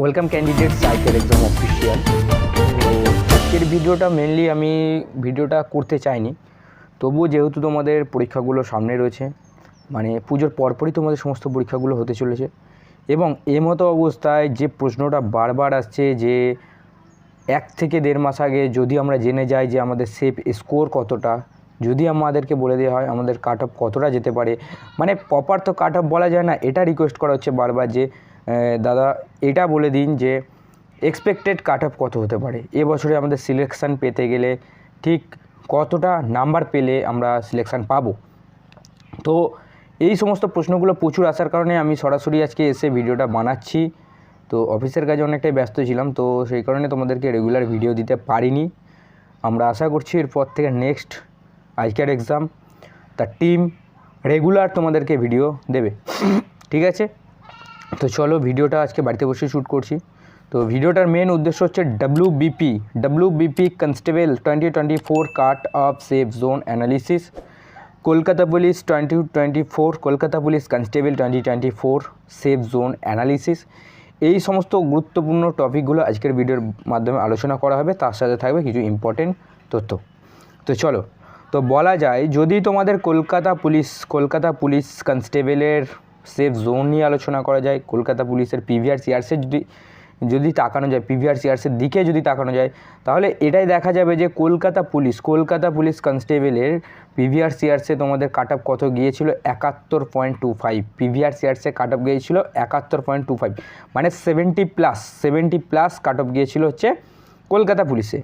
Welcome candidate cycle exam official তো আজকের ভিডিওটা মেনলি আমি ভিডিওটা করতে চাইনি। তবুও যেহেতু তোমাদের পরীক্ষাগুলো সামনে রয়েছে মানে পুজোর পরপরই তোমাদের সমস্ত পরীক্ষাগুলো হতে চলেছে এবং এ মতো অবস্থায় যে প্রশ্নটা বারবার আসছে যে এক থেকে দেড় মাস আগে যদি আমরা জেনে যাই যে আমাদের সেফ স্কোর কতটা, যদি আমাদেরকে বলে দেওয়া হয় আমাদের কাট অফ কতটা যেতে পারে মানে প্রপার তো কাট অফ বলা যায় না, এটা রিকোয়েস্ট করা হচ্ছে বারবার যে দাদা, এটা বলে দিন যে এক্সপেক্টেড কাট অফ কত হতে পারে? এবছরে আমাদের সিলেকশান পেতে গেলে ঠিক কতটা নাম্বার পেলে আমরা সিলেকশান পাবো? তো এই সমস্ত প্রশ্নগুলো প্রচুর আসার কারণে আমি সরাসরি আজকে এসে ভিডিওটা বানাচ্ছি। তো অফিসের কাজে অনেকটাই ব্যস্ত ছিলাম, তো সেই কারণে তোমাদেরকে রেগুলার ভিডিও দিতে পারিনি। আমরা আশা করছি এরপর থেকে নেক্সট আজকের এক্সাম তার টিম রেগুলার তোমাদেরকে ভিডিও দেবে। ঠিক আছে? তো চলো ভিডিওটা আজকে বাড়িতে বসে শ্যুট করছি। তো ভিডিওটার মেন উদ্দেশ্য হচ্ছে W BP W BP constable twenty twenty four cut off safe zone analysis Kolkata police twenty twenty four Kolkata police constable twenty twenty four safe zone analysis এই সমস্ত গুরুত্বপূর্ণ টপিকগুলো আজকের ভিডিওর মাধ্যমে আলোচনা করা হবে, তার সাথে থাকবে কিছু ইম্পর্টেন্ট তথ্য। তো চলো, তো বলা যায়, যদি তোমাদের কলকাতা পুলিশ কলকাতা পুলিশ কনস্টেবলের সেফ জোন নিয়ে আলোচনা করা যায়। কলকাতা পুলিশের পিভিআর সিআরসের যদি যদি তাকানো যায় পিভিআর সিআরসের দিকে যদি তাকানো যায়, তাহলে এটাই দেখা যাবে যে কলকাতা পুলিশ কলকাতা পুলিশ কনস্টেবলের পিভিআর সিআরসে তোমাদের কাট কত গিয়েছিল? একাত্তর পয়েন্ট টু ফাইভ পিভিআর সিআরসে কাট আপ গিয়েছিল একাত্তর পয়েন্ট টু ফাইভ মানে seventy plus seventy plus cut off গিয়েছিল হচ্ছে কলকাতা পুলিশে।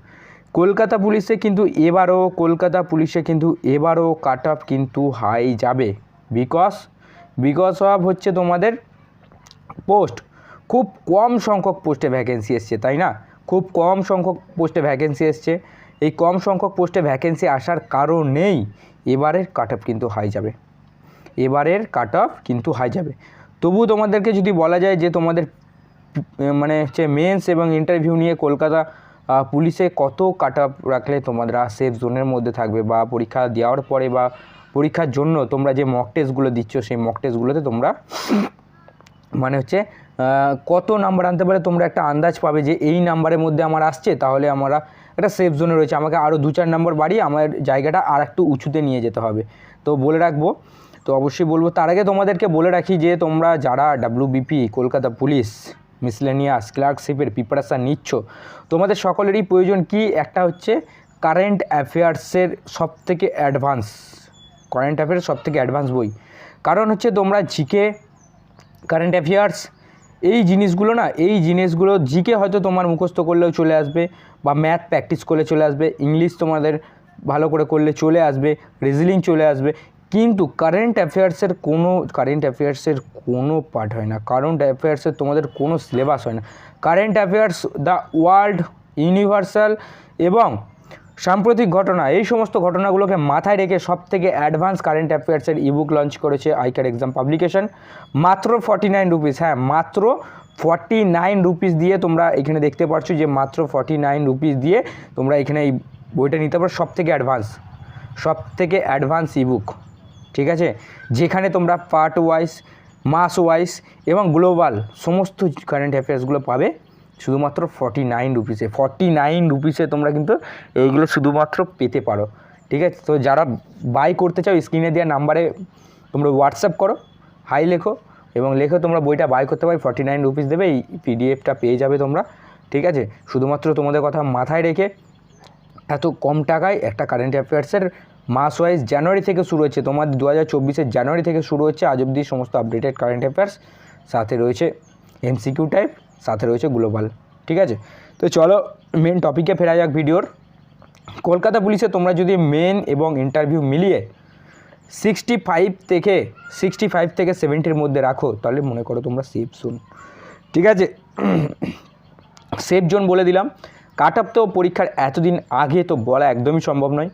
কলকাতা পুলিশে কিন্তু এবারও, কলকাতা পুলিশে কিন্তু এবারও কাট অফ কিন্তু হাই যাবে। বিকজ বিকজ অফ হচ্ছে তোমাদের পোস্ট। খুব কম সংখ্যক পোস্টে ভ্যাকেন্সি এসছে, তাই না? খুব কম সংখ্যক পোস্টে ভ্যাকেন্সি এসছে। এই কম সংখ্যক পোস্টে ভ্যাকেন্সি আসার কারণেই এবারের কাট অফ কিন্তু হাই যাবে। এবারের কাট অফ কিন্তু হাই যাবে। তবু তোমাদেরকে যদি বলা যায় যে তোমাদের মানে হচ্ছে মেন্স এবং ইন্টারভিউ নিয়ে কলকাতা পুলিশে কত কাট রাখলে তোমরা সেফ জোনের মধ্যে থাকবে বা পরীক্ষা দেওয়ার পরে বা পরীক্ষার জন্য তোমরা যে মক টেস্টগুলো দিচ্ছ, সেই মক টেস্টগুলোতে তোমরা মানে হচ্ছে কত নাম্বার আনতে পারে তোমরা একটা আন্দাজ পাবে যে এই নাম্বারের মধ্যে আমার আসছে, তাহলে আমরা একটা সেফ জোনে রয়েছে। আমাকে আরও দু চার নম্বর বাড়িয়ে আমার জায়গাটা আর একটু উঁচুতে নিয়ে যেতে হবে। তো বলে রাখব, তো অবশ্যই বলব, তার আগে তোমাদেরকে বলে রাখি যে তোমরা যারা ডাব্লিউবিপি কলকাতা পুলিশ মিসলেনিয়াস ক্লার্কশিপের প্রিপারেশান নিচ্ছ, তোমাদের সকলেরই প্রয়োজন কি? একটা হচ্ছে কারেন্ট অ্যাফেয়ার্সের সব থেকে অ্যাডভান্স কারেন্ট অ্যাফেয়ার্স সব থেকে অ্যাডভান্স বই। কারণ হচ্ছে তোমরা জিকে কারেন্ট অ্যাফেয়ার্স এই জিনিসগুলো না, এই জিনিসগুলো জিকে হয়তো তোমার মুখস্থ করলেও চলে আসবে বা ম্যাথ প্র্যাকটিস করলে চলে আসবে ইংলিশ তোমাদের ভালো করে করলে চলে আসবে রিজনিং চলে আসবে। কিন্তু কারেন্ট অ্যাফেয়ার্সের কোনো কারেন্ট অ্যাফেয়ার্সের কোনো পার্ট হয় না। কারেন্ট অ্যাফেয়ার্সের তোমাদের কোনো সিলেবাস হয় না। Current affairs the world universal এবং সাম্প্রতিক ঘটনা, এই সমস্ত ঘটনাগুলোকে মাথায় রেখে সব থেকে অ্যাডভান্স কারেন্ট অ্যাফেয়ার্সের ইবুক লঞ্চ করেছে আইকার এক্সাম পাবলিকেশন মাত্র ফর্টি নাইন রুপিস হ্যাঁ মাত্র ফর্টি নাইন রুপিস দিয়ে তোমরা এখানে দেখতে পাচ্ছ যে মাত্র ফর্টি নাইন রুপিস দিয়ে তোমরা এখানে এই বইটা নিতে পারো সব থেকে অ্যাডভান্স সব থেকে অ্যাডভান্স ইবুক ঠিক আছে? যেখানে তোমরা পার্ট ওয়াইজ মাস ওয়াইজ এবং গ্লোবাল সমস্ত কারেন্ট অ্যাফেয়ার্সগুলো পাবে শুধুমাত্র ফর্টি নাইন রুপিসে ফর্টি নাইন রুপিসে তোমরা কিন্তু এইগুলো শুধুমাত্র পেতে পারো। ঠিক আছে? তো যারা বাই করতে চাও স্ক্রিনে দেওয়া নাম্বারে তোমরা হোয়াটসঅ্যাপ করো হাই লেখো এবং লেখো তোমরা বইটা বাই করতে পারি ফর্টি নাইন রুপিস দেবে, এই পিডিএফটা পেয়ে যাবে তোমরা। ঠিক আছে? শুধুমাত্র তোমাদের কথা মাথায় রেখে এত কম টাকায় একটা কারেন্ট অ্যাফেয়ার্সের মাস ওয়াইজ জানুয়ারি থেকে শুরু হচ্ছে। তোমার দু হাজার চব্বিশের জানুয়ারি থেকে শুরু হচ্ছে। আজ অব্দি সমস্ত আপডেটেড কারেন্ট অ্যাফেয়ার্স সাথে রয়েছে এমসিকিউ টাইপ সাথে রয়েছে গ্লোবাল, ঠিক আছে? তো চলো মেন টপিকে ফেরা যাক ভিডিওর। কলকাতা পুলিশে তোমরা যদি মেন এবং ইন্টারভিউ মিলিয়ে সিক্সটি ফাইভ থেকে সিক্সটি ফাইভ থেকে সেভেন্টির মধ্যে রাখো, তাহলে মনে করো তোমরা সেফ জোন ঠিক আছে? সেফ জোন বলে দিলাম। কাট অফ তো পরীক্ষার এতদিন আগে তো বলা একদমই সম্ভব নয়।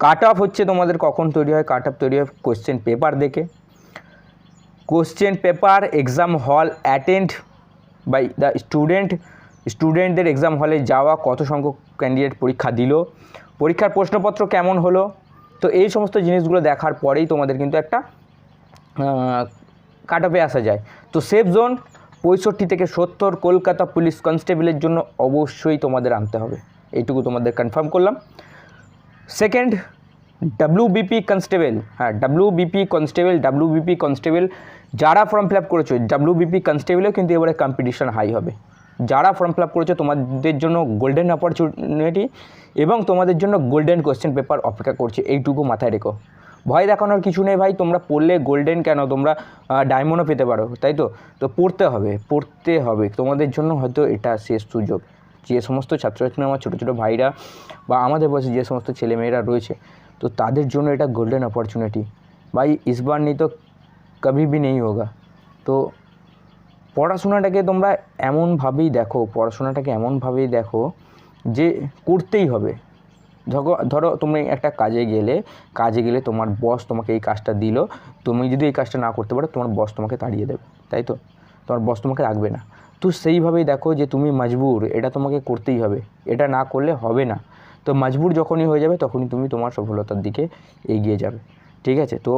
কাট অফ হচ্ছে তোমাদের কখন তৈরি হয় কাট অফ তৈরি হয় কোশ্চেন পেপার দেখে। Question paper exam hall attend by the student স্টুডেন্টদের এক্সাম হলে যাওয়া কত সংখ্যক ক্যান্ডিডেট পরীক্ষা দিল, পরীক্ষার প্রশ্নপত্র কেমন হলো? তো এই সমস্ত জিনিসগুলো দেখার পরেই তোমাদের কিন্তু একটা কাট অফে আসা যায়। তো সেফ জোন পঁয়ষট্টি থেকে সত্তর কলকাতা পুলিশ কনস্টেবলের জন্য অবশ্যই তোমাদের আনতে হবে। এইটুকু তোমাদের কনফার্ম করলাম। সেকেন্ড ডাব্লিউবিপি কনস্টেবল হ্যাঁ ডাব্লিউবিপি কনস্টেবল ডাব্লিউবিপি কনস্টেবল যারা ফর্ম ফিল আপ করেছ ডাব্লিউবিপি কনস্টেবলেও কিন্তু এবারে কম্পিটিশান হাই হবে। যারা ফর্ম ফিল আপ করেছ, তোমাদের জন্য গোল্ডেন অপরচুনিটি এবং তোমাদের জন্য গোল্ডেন কোয়েশ্চেন পেপার অপেক্ষা করছে। এইটুকু মাথায় রেখো। ভয় দেখানোর কিছু নেই ভাই, তোমরা পড়লে গোল্ডেন কেন? তোমরা ডায়মন্ডও পেতে পারো, তাই তো? তো পড়তে হবে পড়তে হবে। তোমাদের জন্য হয়তো এটা শেষ সুযোগ। যে সমস্ত ছাত্রছাত্রী আমার ছোটো ছোটো ভাইরা বা আমাদের বয়সে যে সমস্ত ছেলেমেয়েরা রয়েছে, তো তাদের জন্য এটা গোল্ডেন অপরচুনিটি ভাই ইস বার নেই তো ভি নেই হোগা তো পড়াশোনাটাকে তোমরা এমনভাবেই দেখো, পড়াশোনাটাকে এমনভাবেই দেখো যে করতেই হবে। ধরো তুমি একটা কাজে গেলে কাজে গেলে তোমার বস তোমাকে এই কাজটা দিল, তুমি যদি এই কাজটা না করতে পারো, তোমার বস তোমাকে তাড়িয়ে দেবে, তাই তো? তোমার বস তোমাকে রাখবে না। তো সেইভাবেই দেখো যে তুমি মজবুর, এটা তোমাকে করতেই হবে, এটা না করলে হবে না। তো মজবুর যখনই হয়ে যাবে, তখনই তুমি তোমার সফলতার দিকে এগিয়ে যাবে, ঠিক আছে? তো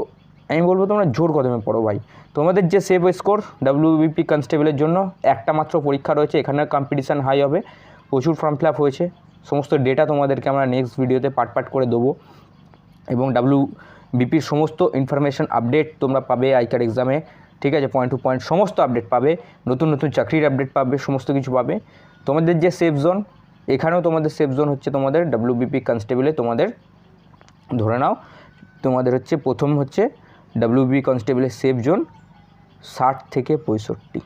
আমি বলব তোমরা জোর কদমে পড়ো ভাই। তোমাদের যে সেভ স্কোর ডাব্লিউবিপি কনস্টেবলের জন্য একটা মাত্র পরীক্ষা রয়েছে, এখানে কম্পিটিশান হাই হবে, প্রচুর ফর্ম ফিল হয়েছে, সমস্ত ডেটা তোমাদেরকে আমরা নেক্সট ভিডিওতে পার্ট পার্ট করে দেবো। এবং ডাব্লিউ বিপির সমস্ত ইনফরমেশন আপডেট তোমরা পাবে আইকার এক্সামে ঠিক আছে? পয়েন্ট টু পয়েন্ট সমস্ত আপডেট পাবে, নতুন নতুন চাকরির আপডেট পাবে, সমস্ত কিছু পাবে। তোমাদের যে সেফ জোন এখানেও তোমাদের সেফ জোন হচ্ছে তোমাদের ডাব্লিউবিপি কনস্টেবলে তোমাদের ধরে নাও, তোমাদের হচ্ছে প্রথম হচ্ছে ডাব্লিউবি কনস্টেবলের সেফ জোন ষাট থেকে পঁয়ষট্টি।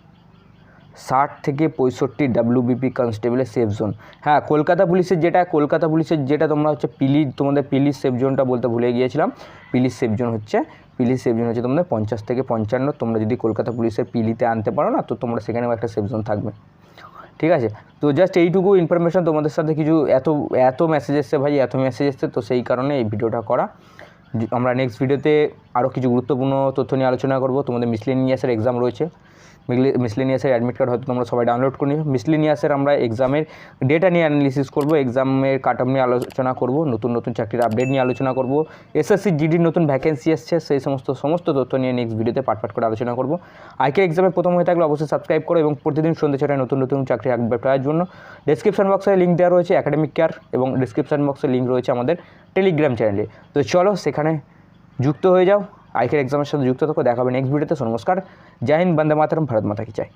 ষাট থেকে পঁয়ষট্টি ডাব্লিউবিপি কনস্টেবলের সেফ জোন হ্যাঁ কলকাতা পুলিশের যেটা, কলকাতা পুলিশের যেটা তোমরা হচ্ছে পিলি, তোমাদের পিলি সেফ জোনটা বলতে ভুলে গিয়েছিলাম। পিলি সেফ জোন হচ্ছে পিলি সেফ জোন হচ্ছে তোমাদের পঞ্চাশ থেকে পঞ্চান্ন। তোমরা যদি কলকাতা পুলিশের পিলিতে আনতে পারো না, তো তোমরা সেখানেও একটা সেফ জোন থাকবে। ঠিক আছে? তো জাস্ট এইটুকু ইনফরমেশন তোমাদের সাথে কিছু এত এত মেসেজ এসছে ভাই, এত মেসেজ এসছে, তো সেই কারণে এই ভিডিওটা করা। আমরা নেক্সট ভিডিওতে আরও কিছু গুরুত্বপূর্ণ তথ্য নিয়ে আলোচনা করব। তোমাদের মিসলেনিয়াসের এক্সাম রয়েছে। মিসলেনিয়াসের অ্যাডমিট কার্ড হয়তো তোমরা সবাই ডাউনলোড করে নিও মিসলেনিয়াসের আমরা এক্সামের ডেটা নিয়ে অ্যানালিসিস করব এক্সামের কাট নিয়ে আলোচনা করব, নতুন নতুন চাকরির আপডেট নিয়ে আলোচনা করব এসএসসি জিডির নতুন ভ্যাকেন্সি এসছে, সেই সমস্ত সমস্ত তথ্য নিয়ে নেক্সট ভিডিওতে পাট পাট করে আলোচনা করব। আইকে এক্সামে প্রথম হয়ে থাকলে অবশ্যই সাবস্ক্রাইব করো এবং প্রতিদিন সন্ধ্যে ছটায় নতুন নতুন চাকরি আপডেট পাওয়ার জন্য ডেসক্রিপশন বক্সে লিঙ্ক দেওয়া রয়েছে একাডেমিক কেয়ার এবং ডিসক্রিপশন বক্সে লিঙ্ক রয়েছে আমাদের টেলিগ্রাম চ্যানেলে তো চলো সেখানে যুক্ত হয়ে যাও। আইকের এক্সামের সাথে যুক্ত থাকো, দেখা হবে নেক্সট ভিডিওতে নমস্কার। জয় হিন্দ, বন্দে মাতরম, ভারত মাতা কি চাই?